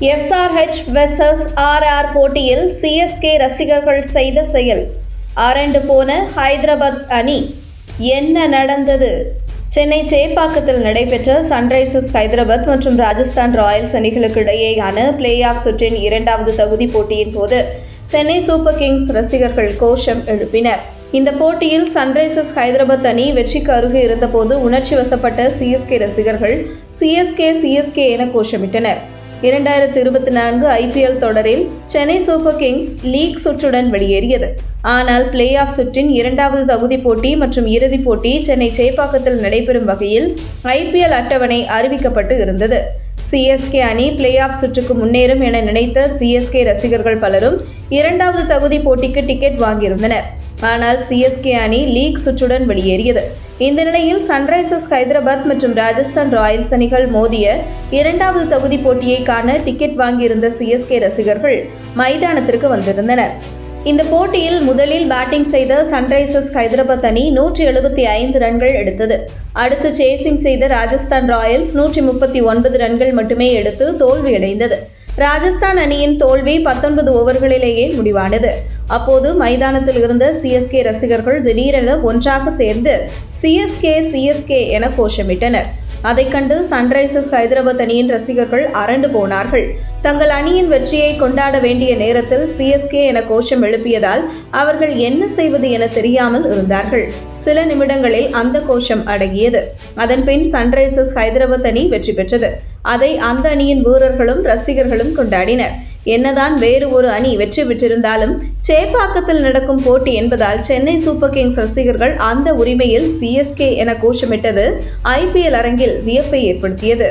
SRH versus RR போட்டியில் CSK ரசிகர்கள் செய்த செயல். அரண்டு போன ஹைதராபாத் அணி. என்ன நடந்தது? சென்னை சேப்பாக்கத்தில் நடைபெற்ற சன்ரைசர்ஸ் ஹைதராபாத் மற்றும் ராஜஸ்தான் ராயல்ஸ் அணிகளுக்கு இடையேயான பிளே ஆஃப் சுற்றின் இரண்டாவது தகுதி போட்டியின் போது சென்னை சூப்பர் கிங்ஸ் ரசிகர்கள் கோஷம் எழுப்பினர். இந்த போட்டியில் சன்ரைசர்ஸ் ஹைதராபாத் அணி வெற்றிக்கு அருகே இருந்தபோது உணர்ச்சி வசப்பட்ட சிஎஸ்கே ரசிகர்கள் சிஎஸ்கே சிஎஸ்கே என கோஷமிட்டனர். இரண்டாயிரத்து இருபத்தி நான்கு ஐபிஎல் தொடரில் சென்னை சூப்பர் கிங்ஸ் லீக் சுற்றுடன் வெளியேறியது. ஆனால் பிளே ஆஃப் சுற்றின் இரண்டாவது தகுதி போட்டி மற்றும் இறுதிப் போட்டி சென்னை சேப்பாக்கத்தில் நடைபெறும் வகையில் ஐபிஎல் அட்டவணை அறிவிக்கப்பட்டு இருந்தது. சிஎஸ்கே அணி பிளே ஆஃப் சுற்றுக்கு முன்னேறும் என நினைத்த சிஎஸ்கே ரசிகர்கள் பலரும் இரண்டாவது தகுதி போட்டிக்கு டிக்கெட் வாங்கியிருந்தனர். ஆனால் சிஎஸ்கே அணி லீக் சுற்றுடன் வெளியேறியது. இந்த நிலையில் சன்ரைசர்ஸ் ஹைதராபாத் மற்றும் ராஜஸ்தான் ராயல்ஸ் அணிகள் மோதிய இரண்டாவது தகுதி போட்டியை காண டிக்கெட் வாங்கியிருந்த சிஎஸ்கே ரசிகர்கள் மைதானத்திற்கு வந்திருந்தனர். இந்த போட்டியில் முதலில் பேட்டிங் செய்த சன்ரைசர்ஸ் ஹைதராபாத் அணி நூற்றி எழுபத்தி ஐந்து ரன்கள் எடுத்தது. அடுத்து சேசிங் செய்த ராஜஸ்தான் ராயல்ஸ் நூற்றி முப்பத்தி ஒன்பது ரன்கள் மட்டுமே எடுத்து தோல்வியடைந்தது. ராஜஸ்தான் அணியின் தோல்வி பத்தொன்பது ஓவர்களிலேயே முடிவானது. அப்போது மைதானத்தில் இருந்த சிஎஸ்கே ரசிகர்கள் திடீரென ஒன்றாக சேர்ந்து சிஎஸ்கே சிஎஸ்கே என கோஷமிட்டனர். அதைக் கண்டு சன்ரைசர்ஸ் ஹைதராபாத் அணியின் ரசிகர்கள் அரண்டு போனார்கள். தங்கள் அணியின் வெற்றியை கொண்டாட வேண்டிய நேரத்தில் சிஎஸ்கே என கோஷம் எழுப்பியதால் அவர்கள் என்ன செய்வது என தெரியாமல் இருந்தார்கள். சில நிமிடங்களில் அந்த கோஷம் அடங்கியது. அதன்பின் சன்ரைசர்ஸ் ஹைதராபாத் அணி வெற்றி பெற்றது. அதை அந்த அணியின் வீரர்களும் ரசிகர்களும் கொண்டாடினர். என்னதான் வேறு ஒரு அணி வெற்றி பெற்றிருந்தாலும் சேப்பாக்கத்தில் நடக்கும் போட்டி என்பதால் சென்னை சூப்பர் கிங்ஸ் ரசிகர்கள் அந்த உரிமையில் சிஎஸ்கே என கோஷமிட்டது ஐபிஎல் அரங்கில் வியப்பை ஏற்படுத்தியது.